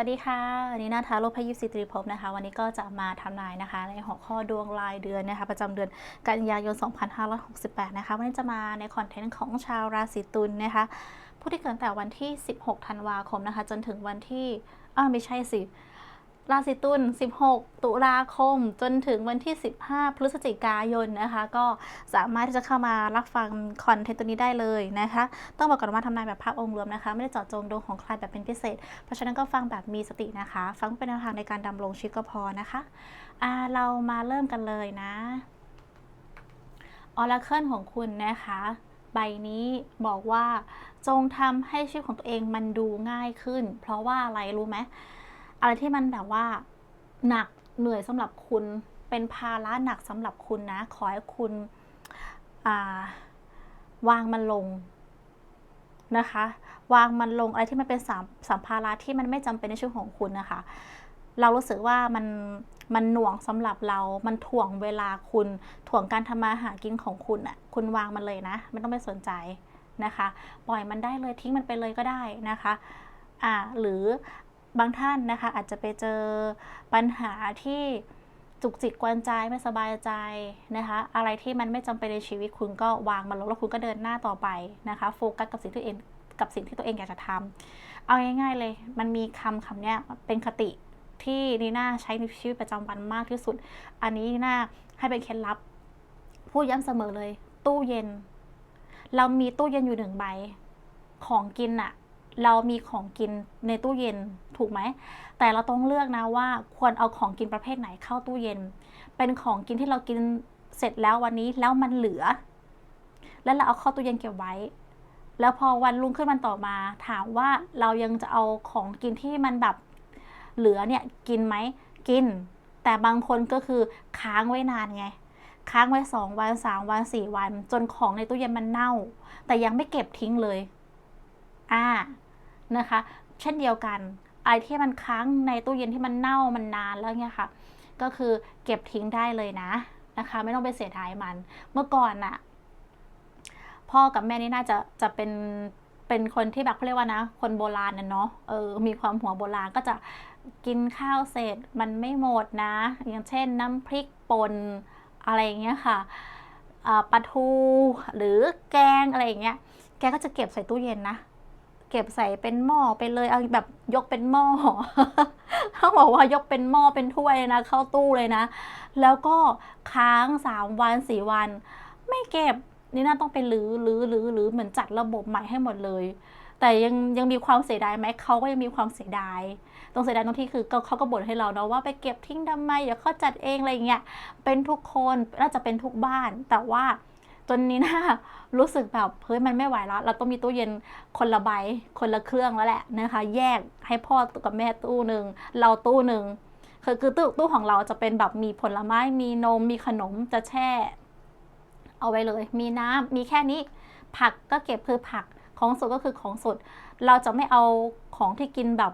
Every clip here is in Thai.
วัสดีค่ะวันนี้นาทาโลพยิปสิตรีภพนะคะ วันนี้ก็จะมาทำนายนะคะ ในหัวข้อดวงรายเดือนนะคะ ประจำเดือนกันยายน 2568 นะคะ วันนี้จะมาในคอนเทนต์ของชาวราศีตุลนะคะ ผู้ที่เกิดแต่วันที่ 16 ธันวาคมนะคะ จนถึงวันที่อ้าไม่ใช่สิ ราศีตุล 16 ตุลาคม จนถึงวันที่ 15 พฤศจิกายนนะคะ ก็สามารถที่จะเข้ามารับฟังคอนเทนต์ตัวนี้ได้เลยนะคะ ต้องบอกก่อนว่าทำนายแบบภาพองค์รวมนะคะ ไม่ได้เจาะจงดวงของใครแบบเป็นพิเศษ เพราะฉะนั้นก็ฟังแบบมีสตินะคะ ฟังเป็นแนวทางในการดำรงชีวิตก็พอนะคะอ่าเรามาเริ่มกันเลยนะออราเคิลของคุณนะคะ ใบนี้บอกว่าจงทำให้ชีวิตของตัวเองมันดูง่ายขึ้น เพราะว่าอะไรรู้ไหม อะไรที่มันแบบว่าหนักเหนื่อยสำหรับคุณ เป็นภาระหนักสำหรับคุณนะ ขอให้คุณวางมันลงนะคะ วางมันลงอะไรที่มันเป็นสามสัมภาระที่มันไม่จำเป็นในชีวิตของคุณนะคะ เรารู้สึกว่ามันมันหน่วงสำหรับเรา มันถ่วงเวลาคุณ ถ่วงการทำมาหากินของคุณอะ่ะ คุณวางมันเลยนะ ไม่ต้องไปสนใจนะคะ ปล่อยมันได้เลยทิ้งมันไปเลยก็ได้นะคะ อ่า หรือ บางท่านนะคะอาจจะไปเจอปัญหาที่จุกจิกกวนใจไม่สบายใจนะคะ อะไรที่มันไม่จำเป็นในชีวิตคุณก็วางมันลงแล้วคุณก็เดินหน้าต่อไปนะคะโฟกัสกับสิ่งที่เองกับสิ่งที่ตัวเองอยากจะทำเอาง่ายๆเลย มันมีคำคำนี้เป็นคติที่นีน่าใช้ในชีวิตประจำวันมากที่สุด อันนี้นีน่าให้เป็นเคล็ดลับ พูดย้ำเสมอเลย ตู้เย็น เรามีตู้เย็นอยู่หนึ่งใบ ของกินอะ เรามีของกินในตู้เย็นถูกไหม แต่เราต้องเลือกนะว่าควรเอาของกินประเภทไหนเข้าตู้เย็น เป็นของกินที่เรากินเสร็จแล้ววันนี้แล้วมันเหลือ แล้วเราเอาเข้าตู้เย็นเก็บไว้ แล้วพอวันรุ่งขึ้นวันต่อมา ถามว่าเรายังจะเอาของกินที่มันแบบเหลือเนี่ยกินไหมกิน แต่บางคนก็คือค้างไว้นานไงค้างไว้สองวันสามวันสี่วัน จนของในตู้เย็นมันเน่า แต่ยังไม่เก็บทิ้งเลย อ่า นะคะ เช่นเดียวกันไอที่มันค้างในตู้เย็นที่มันเน่ามันนานแล้วเนี่ยค่ะ ก็คือเก็บทิ้งได้เลยนะนะคะ ไม่ต้องไปเสียดายมัน เมื่อก่อนน่ะ พ่อกับแม่นี่น่าจะจะเป็นเป็นคนที่แบบเขาเรียกว่านะ คนโบราณน่ะเนาะเออมีความหัวโบราณก็จะกินข้าวเสร็จมันไม่หมดนะ อย่างเช่นน้ำพริกป่นอะไรอย่างเงี้ยค่ะปลาทูหรือแกงอะไรอย่างเงี้ย แกก็จะเก็บใส่ตู้เย็นนะ เก็บใส่เป็นหม้อไปเลยเอาแบบยกเป็นหม้อเขาบอกว่ายกเป็นหม้อเป็นถ้วยนะ เข้าตู้เลยนะ แล้วก็ค้างสามวันสี่วัน ไม่เก็บนี่น่าต้องไปรื้อรื้อรื้อรื้อเหมือนจัดระบบใหม่ให้หมดเลย แต่ยังยังมีความเสียดายไหมเขาก็ยังมีความเสียดายตรงเสียดายตรงที่คือเขาก็บ่นให้เราเนาะว่าไปเก็บทิ้งทำไมอย่าเขาจัดเองอะไรเงี้ยเป็นทุกคนน่าจะเป็นทุกบ้านแต่ว่า จนนี้นะรู้สึกแบบเฮ้ยมันไม่ไหวแล้ว เราต้องมีตู้เย็นคนละใบคนละเครื่องแล้วแหละนะคะ แยกให้พ่อกับแม่ตู้หนึ่งเราตู้หนึ่งคือคือตู้ตู้ของเราจะเป็นแบบมีผลไม้มีนมมีขนมจะแช่ เอาไว้เลย มีน้ำมีแค่นี้ ผักก็เก็บคือผักของสดก็คือของสด เราจะไม่เอาของที่กินแบบ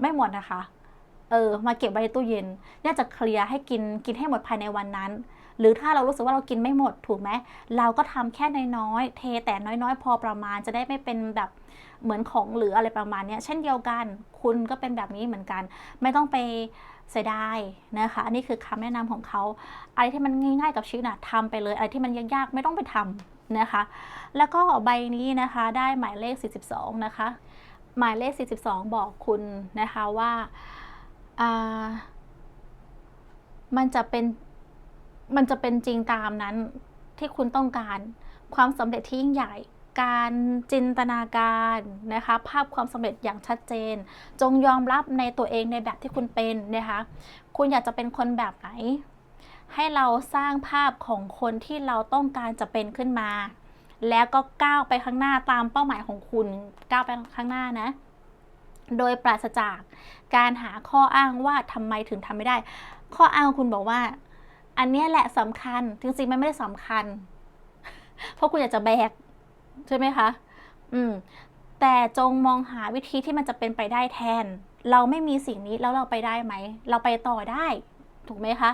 ไม่หมดนะคะ เออ มาเก็บไว้ในตู้เย็น น่าจะเคลียร์ให้กินกินให้หมดภายในวันนั้น หรือถ้าเรารู้สึกว่าเรากินไม่หมดถูกไหมเราก็ทำแค่น้อยๆเทแต่น้อยๆ พอประมาณจะได้ไม่เป็นแบบเหมือนของเหลืออะไรประมาณนี้เช่นเดียวกัน คุณก็เป็นแบบนี้เหมือนกัน ไม่ต้องไปเสียดายนะคะอันนี้คือคำแนะนำของเขาอะไรที่มันง่ายๆกับชีวิตนะทำไปเลยอะไรที่มันยากๆไม่ต้องไปทำนะคะ แล้วก็ใบนี้นะคะได้หมายเลข 42 นะคะ หมายเลข 42 บอกคุณนะคะว่ามันจะเป็น มันจะเป็นจริงตามนั้นที่คุณต้องการ ความสำเร็จที่ยิ่งใหญ่ การจินตนาการนะคะ ภาพความสำเร็จอย่างชัดเจน จงยอมรับในตัวเองในแบบที่คุณเป็นนะคะ คุณอยากจะเป็นคนแบบไหน ให้เราสร้างภาพของคนที่เราต้องการจะเป็นขึ้นมา แล้วก็ก้าวไปข้างหน้าตามเป้าหมายของคุณก้าวไปข้างหน้านะโดยปราศจากการหาข้ออ้างว่าทำไมถึงทำไม่ได้ ข้ออ้างคุณบอกว่า อันนี้แหละสำคัญ จริงๆ มันไม่ได้สำคัญ เพราะคุณอยากจะแบก ใช่ไหมคะ อืม แต่จงมองหาวิธีที่มันจะเป็นไปได้แทน เราไม่มีสิ่งนี้แล้วเราไปได้ไหม เราไปต่อได้ ถูกไหมคะ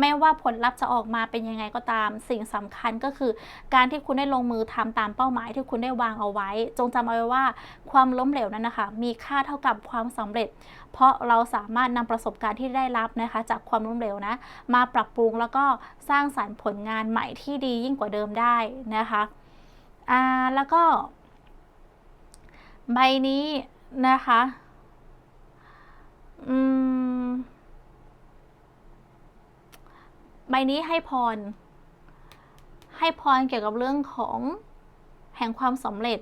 ไม่ว่าผลลัพธ์จะออกมาเป็นยังไงก็ตาม สิ่งสำคัญก็คือ การที่คุณได้ลงมือทำตามเป้าหมายที่คุณได้วางเอาไว้ จงจำเอาไว้ว่าความล้มเหลวนั้นนะคะ มีค่าเท่ากับความสำเร็จ เพราะเราสามารถนำประสบการณ์ที่ได้รับนะคะ จากความล้มเหลวนะ มาปรับปรุงแล้วก็สร้างสรรค์ผลงานใหม่ที่ดียิ่งกว่าเดิมได้นะคะอ่าแล้วก็ ใบนี้นะคะ อืม ใบนี้ให้พร ให้พรเกี่ยวกับเรื่องของแห่งความสำเร็จ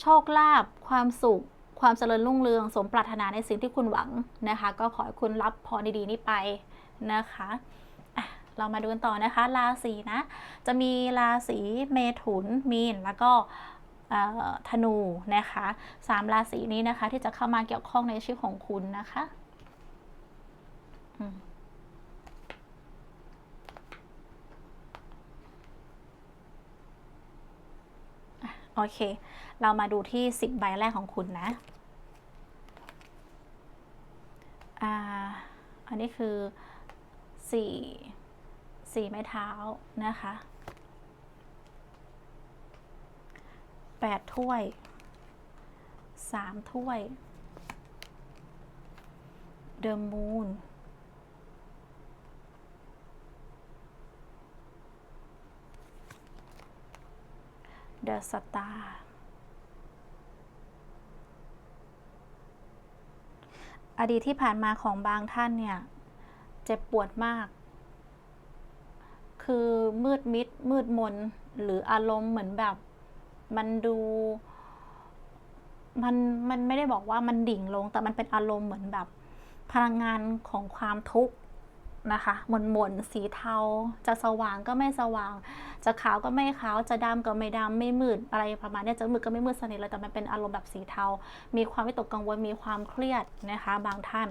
โชคลาภความสุข ความเจริญรุ่งเรือง สมปรารถนาในสิ่งที่คุณหวังนะคะ ก็ขอให้คุณรับพรดีๆนี้ไปนะคะอะเรามาดูกันต่อนะคะ ราศีนะ จะมีราศีเมถุน มีน แล้วก็ธนูนะคะสามราศีนี้นะคะ ที่จะเข้ามาเกี่ยวข้องในชีวิตของคุณนะคะ อืม โอเค เรามาดูที่สิบใบแรกของคุณนะอ่าอันนี้คือสี่สี่ไม้เท้านะคะแปดถ้วยสามถ้วยเด e m มูน เดอะสตาร์อดีตที่ผ่านมาของบางท่านเนี่ย เจ็บปวดมาก คือมืดมิด มืดมน หรืออารมณ์เหมือนแบบ มันดู มัน มันไม่ได้บอกว่ามันดิ่งลง แต่มันเป็นอารมณ์เหมือนแบบ พลังงานของความทุกข์ นะคะหม่นหม่นๆสีเทา จะสว่างก็ไม่สว่าง จะขาวก็ไม่ขาว จะดำก็ไม่ดำไม่มืดอะไรประมาณนี้จะมืดก็ไม่มืดสนิทเลยแต่มันเป็นอารมณ์แบบสีเทา มีความวิตกกังวลมีความเครียดนะคะ บางท่าน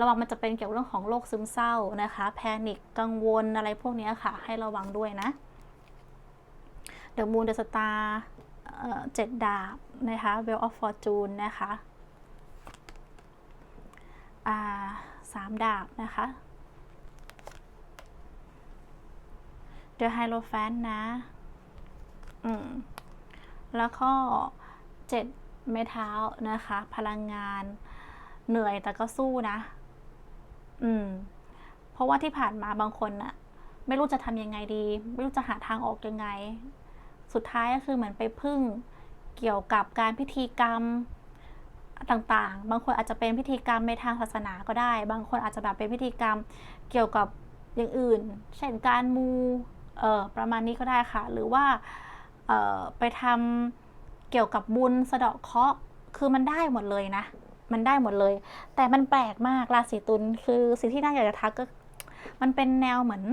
ระวังมันจะเป็นเกี่ยวกับเรื่องของโรคซึมเศร้านะคะ แพนิคกังวลอะไรพวกนี้ค่ะ ให้ระวังด้วยนะเดอะมูนเดอะสตาร์เจ็ดดาบนะคะ Wheel of Fortune นะคะสามดาบนะคะ The Hierophant นะ อืม แล้วก็เจ็ดไม้เท้านะคะ พลังงานเหนื่อยแต่ก็สู้นะ อืม เพราะว่าที่ผ่านมาบางคนน่ะไม่รู้จะทำยังไงดี ไม่รู้จะหาทางออกยังไง สุดท้ายก็คือเหมือนไปพึ่งเกี่ยวกับการพิธีกรรมต่างๆ บางคนอาจจะเป็นพิธีกรรมในทางศาสนาก็ได้ บางคนอาจจะแบบเป็นพิธีกรรมเกี่ยวกับอย่างอื่น เช่นการมู ประมาณนี้ก็ได้ค่ะ หรือว่าออไปทำเกี่ยวกับบุญสะเดาะเคราะห์คือมันได้หมดเลยนะ มันได้หมดเลย แต่มันแปลกมากราศีตุลคือสิ่งที่น่าอยากจะทักก็ มันเป็นแนวเหมือน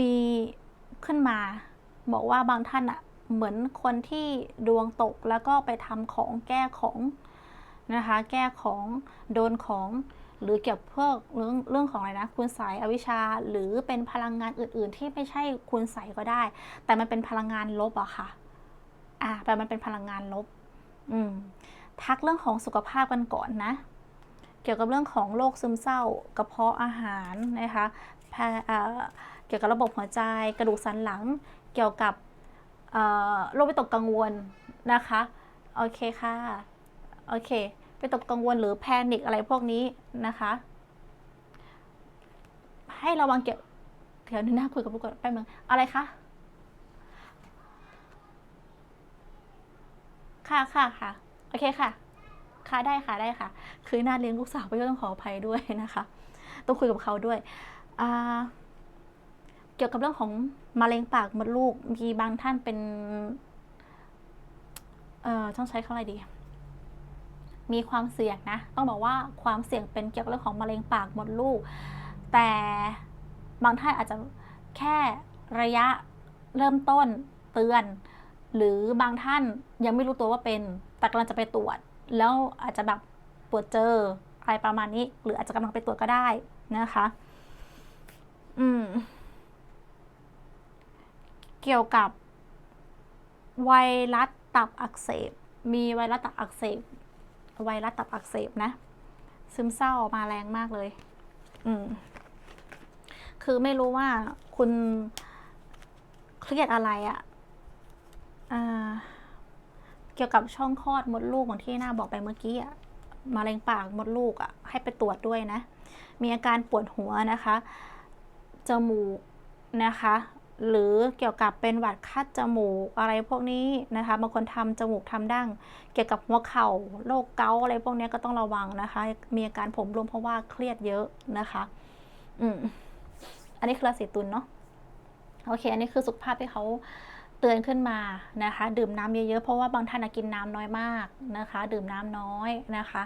มีขึ้นมา บอกว่าบางท่านอะเหมือนคนที่ดวงตกแล้วก็ไปทำของแก้ของนะคะ แก้ของโดนของ หรือเกี่ยวกับพวกเรื่องเรื่องของอะไรนะคุณใสยอวิชา หรือเป็นพลังงานอื่น ๆ ที่ไม่ใช่คุณใสยก็ได้ แต่มันเป็นพลังงานลบอะค่ะ อ่าแต่มันเป็นพลังงานลบ อืม ทักเรื่องของสุขภาพกันก่อนนะ เกี่ยวกับเรื่องของโรคซึมเศร้ากระเพาะอาหารนะคะเกี่ยวกับระบบหัวใจกระดูกสันหลัง เกี่ยวกับโรควิตกกังวลนะคะ โอเคค่ะ โอเค วิตกกังวลหรือแพนิคอะไรพวกนี้นะคะ ให้ระวังเกี่ยวเดี๋ยวนึงนะคุยกับผู้กดแป๊บนึงอะไรคะค่ะค่ะค่ะ โอเคค่ะ ค่ะได้ค่ะได้ค่ะ คือหน่าเลี้ยงลูกสาวไปก็ต้องขออภัยด้วยนะคะ ต้องคุยกับเขาด้วย เกี่ยวกับเรื่องของมะเร็งปากมดลูก มีบางท่านเป็น เอ่อ ต้องใช้คำอะไรดี มีความเสี่ยงนะ ต้องบอกว่าความเสี่ยงเป็นเกี่ยวกับเรื่องของมะเร็งปากมดลูก แต่บางท่านอาจจะแค่ระยะเริ่มต้นเตือน หรือบางท่านยังไม่รู้ตัวว่าเป็นแต่กำลังจะไปตรวจ แล้วอาจจะแบบตรวจเจออะไรประมาณนี้ หรืออาจจะกำลังไปตรวจก็ได้นะคะ อืม เกี่ยวกับไวรัสตับอักเสบ มีไวรัสตับอักเสบ ไวรัสตับอักเสบนะ ซึมเศร้ามาแรงมากเลย อืม คือไม่รู้ว่าคุณเครียดอะไรอะอ่าเกี่ยวกับช่องคลอดมดลูกเหมือนที่หน้าบอกไปเมื่อกี้อะมะเร็งปากมดลูกอะให้ไปตรวจด้วยนะ มีอาการปวดหัวนะคะ จมูกนะคะ หรือเกี่ยวกับเป็นหวัดคัดจมูกอะไรพวกนี้นะคะบางคนทำจมูกทำดั้ง เกี่ยวกับหัวเข่าโรคเกาอะไรพวกนี้ก็ต้องระวังนะคะ มีอาการผมร่วงเพราะว่าเครียดเยอะนะคะ อืมอันนี้คือราศีตุลเนาะโอเค อันนี้คือสุขภาพที่เขาเตือนขึ้นมานะคะ ดื่มน้ำเยอะๆเพราะว่าบางท่านกินน้ำน้อยมากนะคะ ดื่มน้ำน้อยนะคะ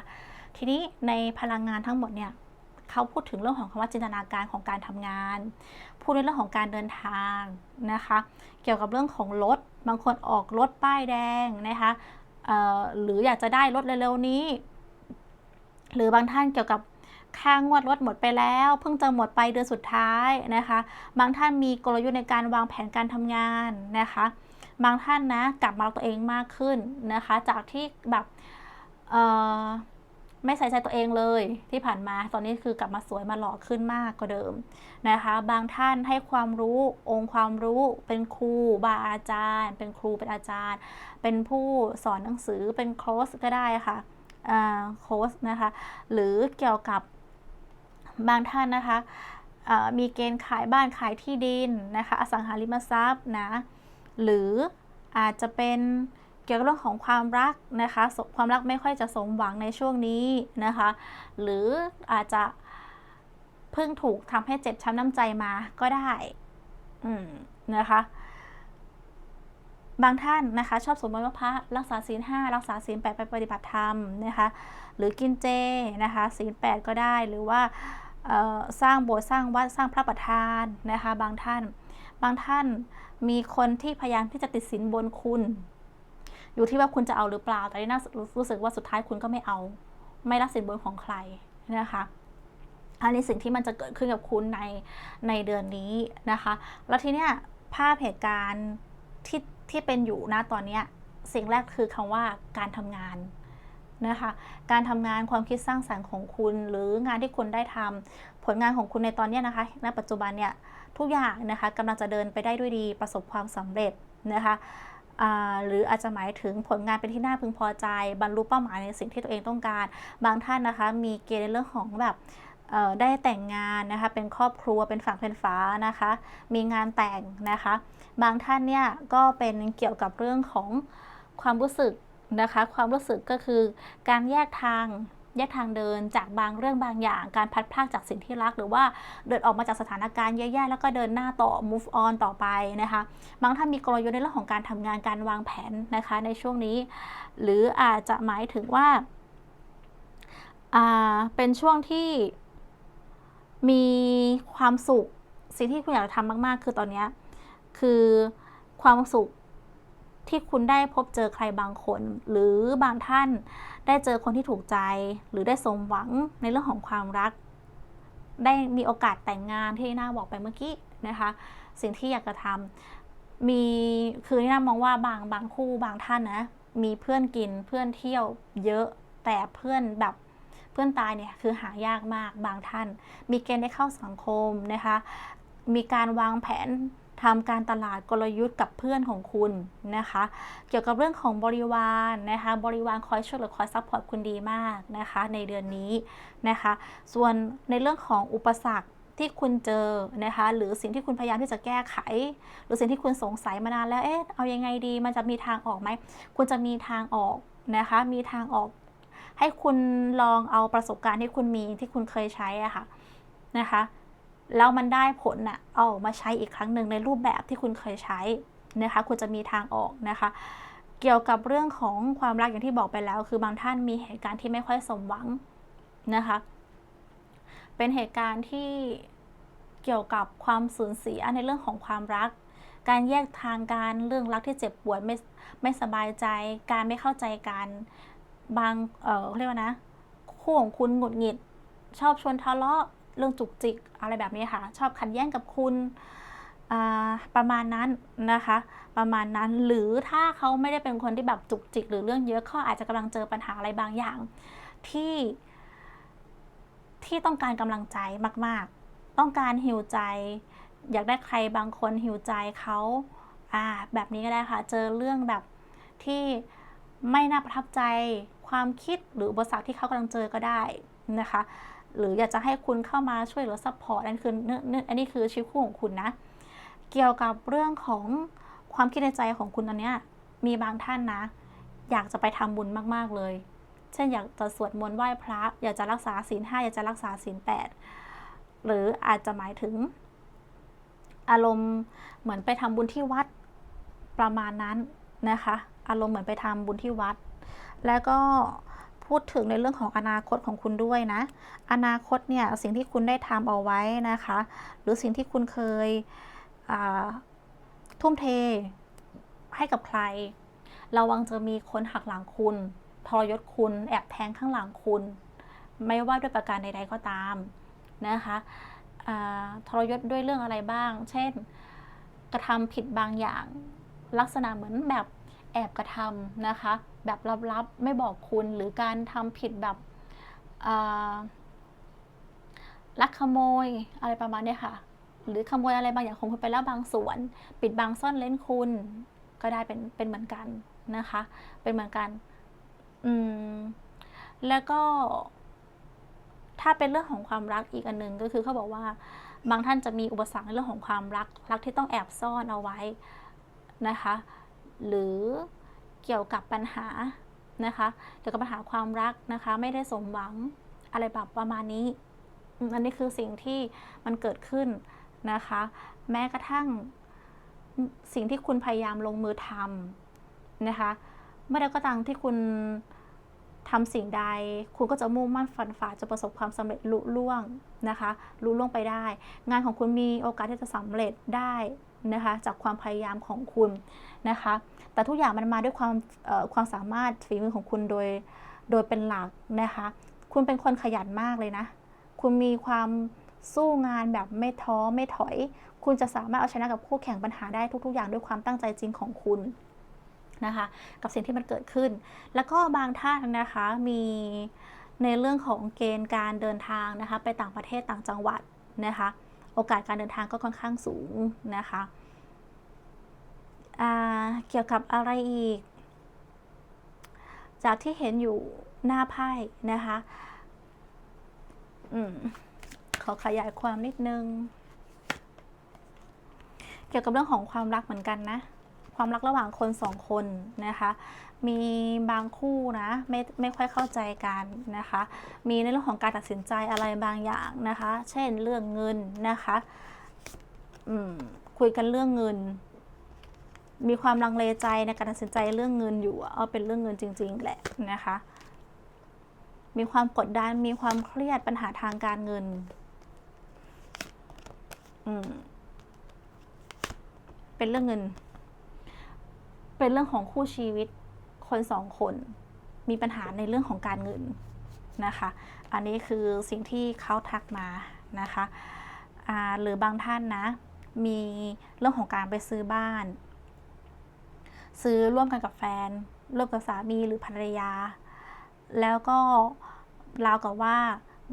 ทีนี้ในพลังงานทั้งหมดเนี่ย เขาพูดถึงเรื่องของคำว่าจินตนาการของการทำงาน พูดในเรื่องของการเดินทางนะคะ เกี่ยวกับเรื่องของรถ บางคนออกรถป้ายแดงนะคะหรืออยากจะได้รถเร็วๆนี้ หรือบางท่านเกี่ยวกับค่างวดรถหมดไปแล้ว เพิ่งจะหมดไปเดือนสุดท้ายนะคะ บางท่านมีกลยุทธ์ในการวางแผนการทำงานนะคะ บางท่านนะกลับมาตัวเองมากขึ้นนะคะ จากที่แบบ ไม่ใส่ใจตัวเองเลยที่ผ่านมาตอนนี้คือกลับมาสวยมาหล่อขึ้นมากกว่าเดิมนะคะ บางท่านให้ความรู้องค์ความรู้เป็นครูบาอาจารย์ เป็นครูเป็นอาจารย์ เป็นผู้สอนหนังสือเป็นโค้ชก็ได้ค่ะโค้ชนะคะ หรือเกี่ยวกับบางท่านนะคะมีเกณฑ์ขายบ้านขายที่ดินนะคะ อสังหาริมทรัพย์นะ หรืออาจจะเป็น กี่ยวกับเรื่องของความรักนะคะ ความรักไม่ค่อยจะสมหวังในช่วงนี้นะคะ หรืออาจจะเพิ่งถูกทำให้เจ็บช้ำน้ำใจมาก็ได้นะคะ บางท่านนะคะ ชอบสวดมนต์พระรักษาศีลห้ารักษาศีลแปดไปปฏิบัติธรรมนะคะ หรือกินเจนะคะศีลแปดก็ได้หรือว่าสร้างโบสถ์สร้างวัดสร้างพระประธานนะคะ บางท่าน บางท่านมีคนที่พยายามที่จะติดสินบนคุณ อยู่ที่ว่าคุณจะเอาหรือเปล่า แต่น่ารู้สึกว่าสุดท้ายคุณก็ไม่เอา ไม่รับสินบนของใครนะคะอันนี้สิ่งที่มันจะเกิดขึ้นกับคุณในในเดือนนี้นะคะ แล้วทีเนี้ยภาพเหตุการณ์ที่ที่เป็นอยู่นะตอนเนี้ยสิ่งแรกคือคำว่าการทำงานนะคะ การทำงานความคิดสร้างสรรค์ของคุณหรืองานที่คุณได้ทำผลงานของคุณในตอนนี้นะคะ ณ ปัจจุบันเนี่ยทุกอย่างนะคะกำลังจะเดินไปได้ด้วยดีประสบความสำเร็จนะคะ หรืออาจจะหมายถึงผลงานเป็นที่น่าพึงพอใจ บรรลุเป้าหมายในสิ่งที่ตัวเองต้องการ บางท่านนะคะ มีเกณฑ์ในเรื่องของแบบได้แต่งงานนะคะเป็นครอบครัวเป็นฝั่งเป็นฝานะคะ มีงานแต่งนะคะ บางท่านเนี่ยก็เป็นเกี่ยวกับเรื่องของความรู้สึกนะคะ ความรู้สึกก็คือการแยกทาง แยกทางเดินจากบางเรื่องบางอย่าง การพัดพลากจากสิ่งที่รัก หรือว่าเดินออกมาจากสถานการณ์แย่ๆแล้วก็เดินหน้าต่อ move on ต่อไปนะคะบางท่านมีกลยุทธ์ในเรื่องของการทำงานการวางแผนนะคะในช่วงนี้ หรืออาจจะหมายถึงว่าเป็นช่วงที่มีความสุขสิ่งที่คุณอยากทำมาก ๆ คือตอนนี้คือความสุข ที่คุณได้พบเจอใครบางคน หรือบางท่านได้เจอคนที่ถูกใจ หรือได้สมหวังในเรื่องของความรัก ได้มีโอกาสแต่งงานที่น่าบอกไปเมื่อกี้นะคะ สิ่งที่อยากจะทำมีคือน่ามองว่าบางบางคู่บางท่านนะมีเพื่อนกินเพื่อนเที่ยวเยอะแต่เพื่อนแบบเพื่อนตายเนี่ยคือหายากมากบางท่าน มีเกณฑ์ได้เข้าสังคมนะคะ มีการวางแผน ทำการตลาดกลยุทธ์กับเพื่อนของคุณนะคะ เกี่ยวกับเรื่องของบริวารนะคะ บริวารคอยช่วยหรือคอยซัพพอร์ตคุณดีมากนะคะ ในเดือนนี้นะคะ ส่วนในเรื่องของอุปสรรคที่คุณเจอนะคะ หรือสิ่งที่คุณพยายามที่จะแก้ไข หรือสิ่งที่คุณสงสัยมานานแล้วเอ๊ะเอายังไงดีมันจะมีทางออกไหมคุณจะมีทางออกนะคะ มีทางออก ให้คุณลองเอาประสบการณ์ที่คุณมีที่คุณเคยใช้อะค่ะนะคะ แล้วมันได้ผลน่ะเอามาใช้อีกครั้งหนึ่งในรูปแบบที่คุณเคยใช้นะคะคุณจะมีทางออกนะคะ เกี่ยวกับเรื่องของความรักอย่างที่บอกไปแล้ว คือบางท่านมีเหตุการณ์ที่ไม่ค่อยสมหวังนะคะ เป็นเหตุการณ์ที่เกี่ยวกับความสูญเสียในเรื่องของความรัก การแยกทางการเรื่องรักที่เจ็บปวดไม่ไม่สบายใจ การไม่เข้าใจกันบางเออเรียกว่านะ คู่ของคุณหงุดหงิด ชอบชวนทะเลาะ เรื่องจุกจิกอะไรแบบนี้ค่ะ ชอบขัดแย้งกับคุณประมาณนั้นนะคะ ประมาณนั้นหรือถ้าเขาไม่ได้เป็นคนที่แบบจุกจิก หรือเรื่องเยอะเขาอาจจะกำลังเจอปัญหาอะไรบางอย่าง ที่ที่ต้องการกำลังใจมาก ๆ ต้องการหิวใจ อยากได้ใครบางคนหิวใจเขาอ่าแบบนี้ก็ได้ค่ะ เจอเรื่องแบบที่ไม่น่าประทับใจความคิดหรืออุปสรรคที่เขากำลังเจอก็ได้นะคะ หรืออยากจะให้คุณเข้ามาช่วยเหลือซัพพอร์ตนั่นคือเนื้อเนื้ออันนี้คือชีวิตคู่ของคุณนะ เกี่ยวกับเรื่องของความคิดในใจของคุณตอนนี้มีบางท่านนะ อยากจะไปทำบุญมากๆเลย เช่นอยากจะสวดมนต์ไหว้พระ อยากจะรักษาศีลห้าอยากจะรักษาศีลแปดหรืออาจจะหมายถึง อารมณ์เหมือนไปทำบุญที่วัดประมาณนั้นนะคะ อารมณ์เหมือนไปทำบุญที่วัด แล้วก็ พูดถึงในเรื่องของอนาคตของคุณด้วยนะ อนาคตเนี่ยสิ่งที่คุณได้ทำเอาไว้นะคะ หรือสิ่งที่คุณเคยทุ่มเทให้กับใคร ระวังจะมีคนหักหลังคุณทรยศคุณแอบแทงข้างหลังคุณ ไม่ว่าด้วยประการใดๆก็ตามนะคะทรยศด้วยเรื่องอะไรบ้าง เช่น กระทำผิดบางอย่างลักษณะเหมือนแบบ แอบกระทำนะคะ แบบลับๆไม่บอกคุณหรือการทำผิดแบบลักขโมยอะไรประมาณนี้ค่ะ หรือขโมยอะไรบางอย่างของคุณไปแล้วบางส่วน ปิดบังซ่อนเล้นคุณ ก็ได้เป็นเป็นเหมือนกันนะคะ เป็นเหมือนกันอืมแล้วก็ ถ้าเป็นเรื่องของความรักอีกอันหนึ่งก็คือเขาบอกว่า บางท่านจะมีอุปสรรคในเรื่องของความรัก รักที่ต้องแอบซ่อนเอาไว้นะคะ หรือเกี่ยวกับปัญหานะคะเกี่ยวกับปัญหาความรักนะคะไม่ได้สมหวังอะไรแบบประมาณนี้อันนี้คือสิ่งที่มันเกิดขึ้นนะคะ แม้กระทั่งสิ่งที่คุณพยายามลงมือทำนะคะเมื่อใดก็ตามที่คุณ ทำสิ่งใดคุณก็จะมุ่งมั่นฟันฝ่าจะประสบความสำเร็จลุล่วงนะคะลุล่วงไปได้ งานของคุณมีโอกาสที่จะสำเร็จได้นะคะจากความพยายามของคุณนะคะ แต่ทุกอย่างมันมาด้วยความความสามารถฝีมือของคุณโดยโดยเป็นหลักนะคะ คุณเป็นคนขยันมากเลยนะ คุณมีความสู้งานแบบไม่ท้อไม่ถอย คุณจะสามารถเอาชนะกับคู่แข่งปัญหาได้ทุก ๆ อย่างด้วยความตั้งใจจริงของคุณ นะคะ กับสิ่งที่มันเกิดขึ้น แล้วก็บางท่านนะคะมีในเรื่องของเกณฑ์การเดินทางนะคะ ไปต่างประเทศต่างจังหวัดนะคะ โอกาสการเดินทางก็ค่อนข้างสูงนะคะเกี่ยวกับอะไรอีก จากที่เห็นอยู่หน้าไพ่นะคะอขอขยายความนิดนึง เกี่ยวกับเรื่องของความรักเหมือนกันนะ ความรักระหว่างคนสองคนนะคะ มีบางคู่นะไม่ไม่ค่อยเข้าใจกันนะคะ มีในเรื่องของการตัดสินใจอะไรบางอย่างนะคะ เช่นเรื่องเงินนะคะคุยกันเรื่องเงิน มีความลังเลใจในการตัดสินใจเรื่องเงินอยู่เอาเป็นเรื่องเงินจริง ๆ แหละนะคะ มีความกดดันมีความเครียดปัญหาทางการเงินเป็นเรื่องเงิน เป็นเรื่องของคู่ชีวิตคนสองคน มีปัญหาในเรื่องของการเงินนะคะ อันนี้คือสิ่งที่เขาทักมานะคะหรือบางท่านนะ มีเรื่องของการไปซื้อบ้าน ซื้อร่วมกันกับแฟน ร่วมกับสามีหรือภรรยา แล้วก็ราวกับว่า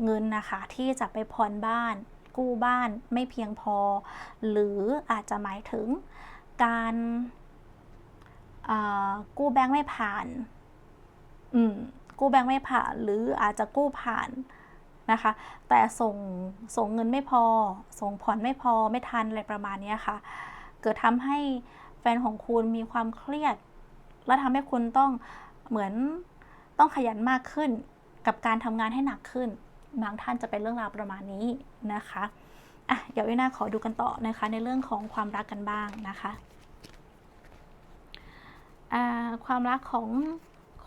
เงินนะคะที่จะไปผ่อนบ้านกู้บ้านไม่เพียงพอ หรืออาจจะหมายถึงการ กู้แบงค์ไม่ผ่าน อืม กู้แบงค์ไม่ผ่าน หรืออาจจะกู้ผ่านนะคะ แต่ส่งส่งเงินไม่พอ ส่งผ่อนไม่พอไม่ทันอะไรประมาณนี้ค่ะ เกิดทำให้แฟนของคุณมีความเครียด และทำให้คุณต้องเหมือนต้องขยันมากขึ้น กับการทำงานให้หนักขึ้น บางท่านจะเป็นเรื่องราวประมาณนี้นะคะอะเดี๋ยววินาขอดูกันต่อนะคะในเรื่องของความรักกันบ้างนะคะ ความรักของ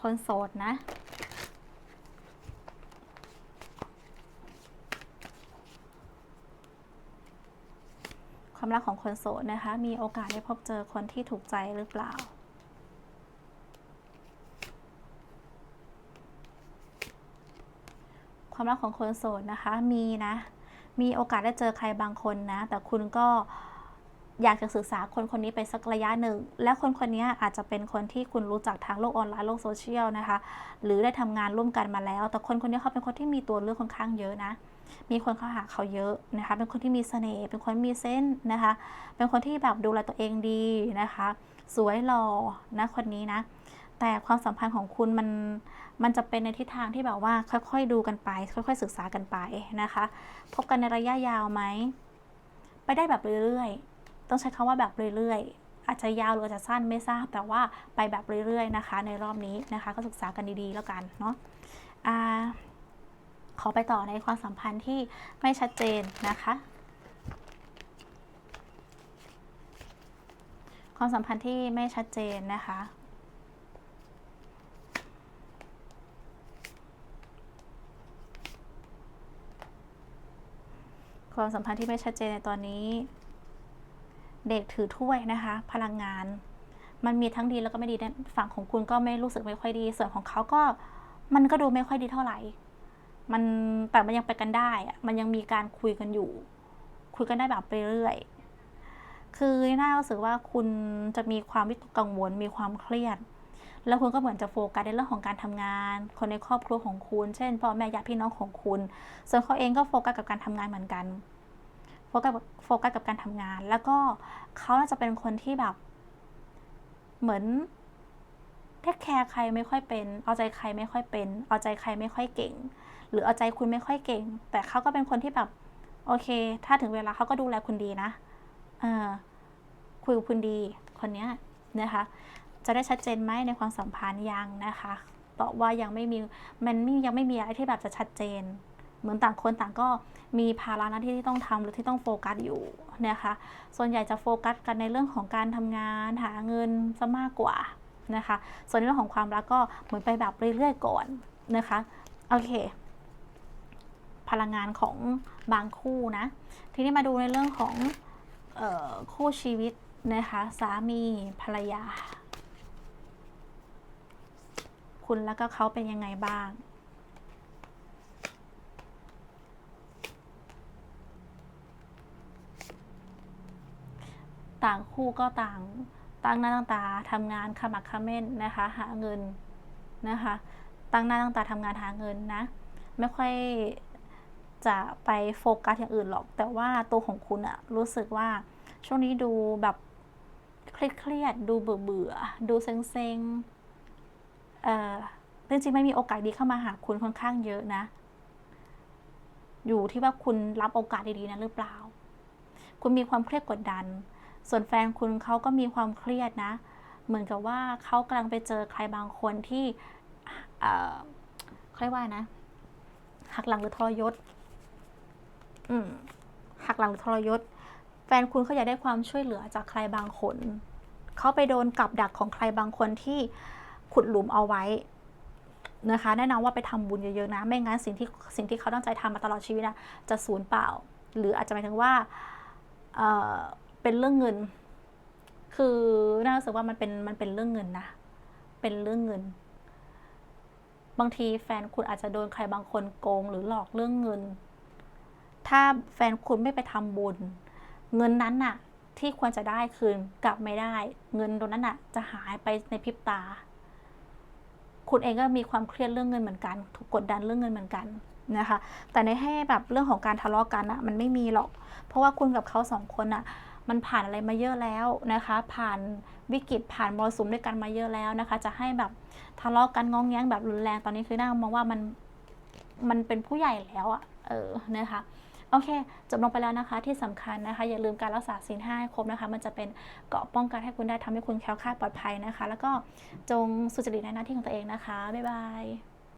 คนโสดนะ ความรักของคนโสดนะคะ มีโอกาสได้พบเจอคนที่ถูกใจหรือเปล่าความรักของคนโสดนะคะมีนะ มีโอกาสได้เจอใครบางคนนะ แต่คุณก็ อยากจะศึกษาคนคนนี้ไปสักระยะหนึ่ง และคนคนนี้อาจจะเป็นคนที่คุณรู้จักทางโลกออนไลน์โลกโซเชียลนะคะ หรือได้ทำงานร่วมกันมาแล้ว แต่คนคนนี้เขาเป็นคนที่มีตัวเลือกค่อนข้างเยอะนะ มีคนเข้าหาเขาเยอะนะคะ เป็นคนที่มีเสน่ห์ เป็นคนมีเส้นส์นะคะ เป็นคนที่แบบดูแลตัวเองดีนะคะ สวยหล่อนะคนนี้นะ แต่ความสัมพันธ์ของคุณมันมันจะเป็นในทิศทางที่แบบว่าค่อยๆดูกันไป ค่อยๆศึกษากันไปนะคะ พบกันในระยะยาวไหมไปได้แบบเรื่อยๆ ต้องใช้คำว่าแบบเรื่อยๆ อาจจะยาวหรืออาจจะสั้นไม่ทราบ แต่ว่าไปแบบเรื่อยๆนะคะ ในรอบนี้นะคะ ก็ศึกษากันดีๆแล้วกันเนาะอ่าขอไปต่อในความสัมพันธ์ที่ไม่ชัดเจนนะคะ ความสัมพันธ์ที่ไม่ชัดเจนนะคะความสัมพันธ์ที่ไม่ชัดเจนในตอนนี้ เด็กถือถ้วยนะคะ พลังงาน มันมีทั้งดีแล้วก็ไม่ดีนะฝั่งของคุณก็ไม่รู้สึกไม่ค่อยดี ส่วนของเขาก็มันก็ดูไม่ค่อยดีเท่าไหร่ มันแต่มันยังไปกันได้อะมันยังมีการคุยกันอยู่ คุยกันได้แบบไปเรื่อย คือน่ารู้สึกว่าคุณจะมีความวิตกกังวล มีความเครียด แล้วคุณก็เหมือนจะโฟกัสในเรื่องของการทำงาน คนในครอบครัวของคุณ เช่นพ่อแม่ญาติพี่น้องของคุณ ส่วนเขาเองก็โฟกัสกับการทำงานเหมือนกัน โฟกัสโฟกัสกับการทำงาน แล้วก็เขาจะเป็นคนที่แบบ เหมือนเทคแคร์ใครไม่ค่อยเป็น เอาใจใครไม่ค่อยเป็น เอาใจใครไม่ค่อยเก่ง หรือเอาใจคุณไม่ค่อยเก่ง แต่เขาก็เป็นคนที่แบบ โอเค ถ้าถึงเวลาเขาก็ดูแลคุณดีนะ เออคุยกับคุณดี คนเนี้ยนะคะ จะได้ชัดเจนไหมในความสัมพันธ์ยังนะคะตอบว่ายังไม่มี มันยังไม่มีอะไรที่แบบจะชัดเจน เหมือนต่างคนต่างก็มีภาระหน้าที่ที่ต้องทำหรือที่ต้องโฟกัสอยู่นะคะ ส่วนใหญ่จะโฟกัสกันในเรื่องของการทำงานหาเงินซะมากกว่านะคะ ส่วนในเรื่องของความรักก็เหมือนไปแบบเรื่อยๆก่อนนะคะ โอเค พลังงานของบางคู่นะ ทีนี้มาดูในเรื่องของออคู่ชีวิตนะคะ สามีภรรยา คุณแล้วก็เขาเป็นยังไงบ้าง ต่างคู่ก็ต่างตั้งหน้าตั้งตาทำงานขมักขม้นนะคะ หาเงินนะคะ ตั้งหน้าตั้งตาทำงานหาเงินนะ ไม่ค่อยจะไปโฟกัสอย่างอื่นหรอก แต่ว่าตัวของคุณอะรู้สึกว่าช่วงนี้ดูแบบเครียดๆดูเบื่อเบื่อดูเซ็งๆเอ่อจริงๆไม่มีโอกาสดีเข้ามาหาคุณค่อนข้างเยอะนะ อยู่ที่ว่าคุณรับโอกาสดีๆนั้นหรือเปล่า คุณมีความเครียดกดดัน ส่วนแฟนคุณเขาก็มีความเครียดนะ เหมือนกับว่าเขากำลังไปเจอใครบางคนที่เขาเรียกว่านะหักหลังหรือทรยศหักหลังหรือทรยศ แฟนคุณเขาอยากได้ความช่วยเหลือจากใครบางคนเขาไปโดนกับดักของใครบางคนที่ขุดหลุมเอาไว้นะคะแนะนำว่าไปทำบุญเยอะๆนะ ไม่งั้นสิ่งที่สิ่งที่เขาตั้งใจทำมาตลอดชีวิตนะจะสูญเปล่า หรืออาจจะหมายถึงว่า เป็นเรื่องเงิน คือน่ารู้สึกว่ามันเป็นมันเป็นเรื่องเงินนะ เป็นเรื่องเงิน บางทีแฟนคุณอาจจะโดนใครบางคนโกงหรือหลอกเรื่องเงิน ถ้าแฟนคุณไม่ไปทำบุญ เงินนั้นน่ะ ที่ควรจะได้คืนกลับไม่ได้ เงินตรงนั้นน่ะ จะหายไปในพริบตา คุณเองก็มีความเครียดเรื่องเงินเหมือนกัน ถูกกดดันเรื่องเงินเหมือนกันนะคะ แต่ในให้แบบเรื่องของการทะเลาะกันอะมันไม่มีหรอก เพราะว่าคุณกับเขาสองคนอะ มันผ่านอะไรมาเยอะแล้วนะคะ ผ่านวิกฤตผ่านมรสุมด้วยกันมาเยอะแล้วนะคะ จะให้แบบทะเลาะกันงองแงงแบบรุนแรงตอนนี้คือน่ามองว่ามันมันเป็นผู้ใหญ่แล้วอะเออนะคะโอเค จบลงไปแล้วนะคะที่สำคัญนะคะ อย่าลืมการรักษาศีลห้าให้ครบนะคะ มันจะเป็นเกราะป้องกันให้คุณได้ทำให้คุณแคล้วคลาดปลอดภัยนะคะ แล้วก็จงสุจริตในหน้าที่ของตัวเองนะคะ บ๊ายบาย